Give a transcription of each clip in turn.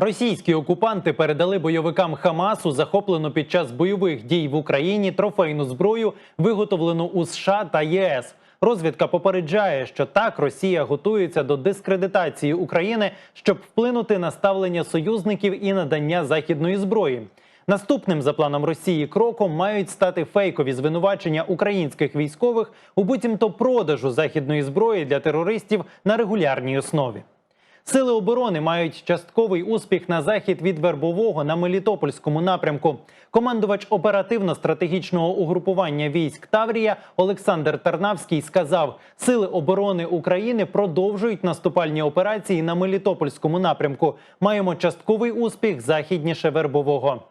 Російські окупанти передали бойовикам Хамасу захоплену під час бойових дій в Україні трофейну зброю, виготовлену у США та ЄС. Розвідка попереджає, що так Росія готується до дискредитації України, щоб вплинути на ставлення союзників і надання західної зброї. Наступним за планом Росії кроком мають стати фейкові звинувачення українських військових у буцімто продажу західної зброї для терористів на регулярній основі. Сили оборони мають частковий успіх на захід від Вербового на Мелітопольському напрямку. Командувач оперативно-стратегічного угрупування військ Таврія Олександр Тарнавський сказав: Сили оборони України продовжують наступальні операції на Мелітопольському напрямку. Маємо частковий успіх західніше Вербового.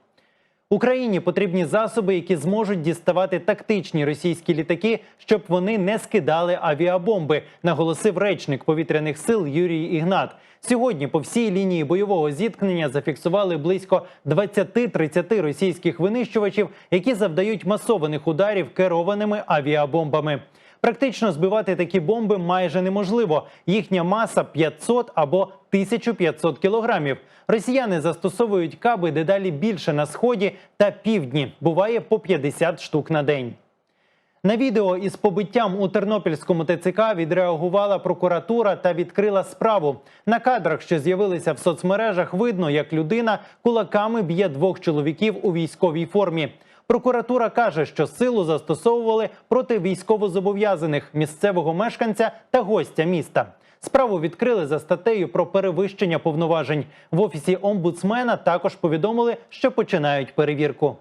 Україні потрібні засоби, які зможуть діставати тактичні російські літаки, щоб вони не скидали авіабомби, наголосив речник повітряних сил Юрій Ігнат. Сьогодні по всій лінії бойового зіткнення зафіксували близько 20-30 російських винищувачів, які завдають масованих ударів керованими авіабомбами. Практично збивати такі бомби майже неможливо. Їхня маса 500 або 1500 кілограмів. Росіяни застосовують каби дедалі більше на сході та півдні. Буває по 50 штук на день. На відео із побиттям у Тернопільському ТЦК відреагувала прокуратура та відкрила справу. На кадрах, що з'явилися в соцмережах, видно, як людина кулаками б'є двох чоловіків у військовій формі. Прокуратура каже, що силу застосовували проти військовозобов'язаних місцевого мешканця та гостя міста. Справу відкрили за статтею про перевищення повноважень. В офісі омбудсмена також повідомили, що починають перевірку.